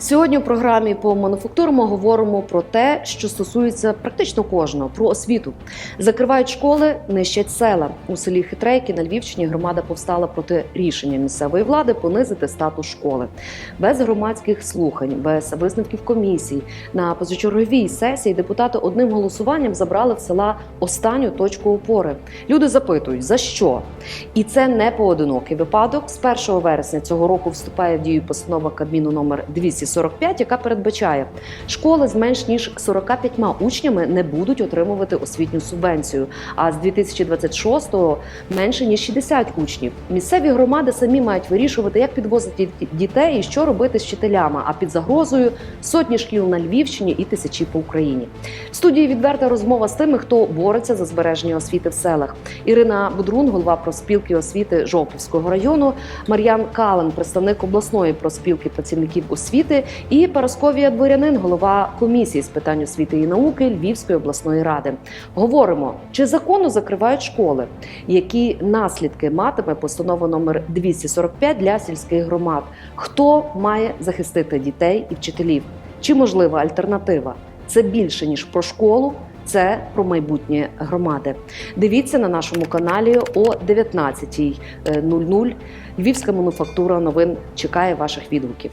Сьогодні у програмі по мануфактурам ми говоримо про те, що стосується практично кожного про освіту. Закривають школи, нищать села. У селі Хитрейки на Львівщині громада повстала проти рішення місцевої влади понизити статус школи без громадських слухань, без висновків комісій. На позачерговій сесії депутати одним голосуванням забрали в села останню точку опори. Люди запитують за що, і це не поодинокий випадок. З 1 вересня цього року вступає в дію постанова Кабміну номер 245, яка передбачає, школи з менш ніж 45 учнями не будуть отримувати освітню субвенцію. А з 2026-го менше ніж 60 учнів. Місцеві громади самі мають вирішувати, як підвозити дітей і що робити з вчителями. А під загрозою сотні шкіл на Львівщині і тисячі по Україні. В студії відверта розмова з тими, хто бореться за збереження освіти в селах. Ірина Будрун, голова проспілки освіти Жовківського району, Мар'ян Кален, представник обласної проспілки працівників освіти, і Парасковія Дворянин, голова комісії з питань освіти і науки Львівської обласної ради. Говоримо, чи законно закривають школи, які наслідки матиме постанова номер 245 для сільських громад. Хто має захистити дітей і вчителів? Чи можлива альтернатива? Це більше ніж про школу. Це про майбутнє громади. Дивіться на нашому каналі о 19.00. Львівська мануфактура новин чекає ваших відгуків.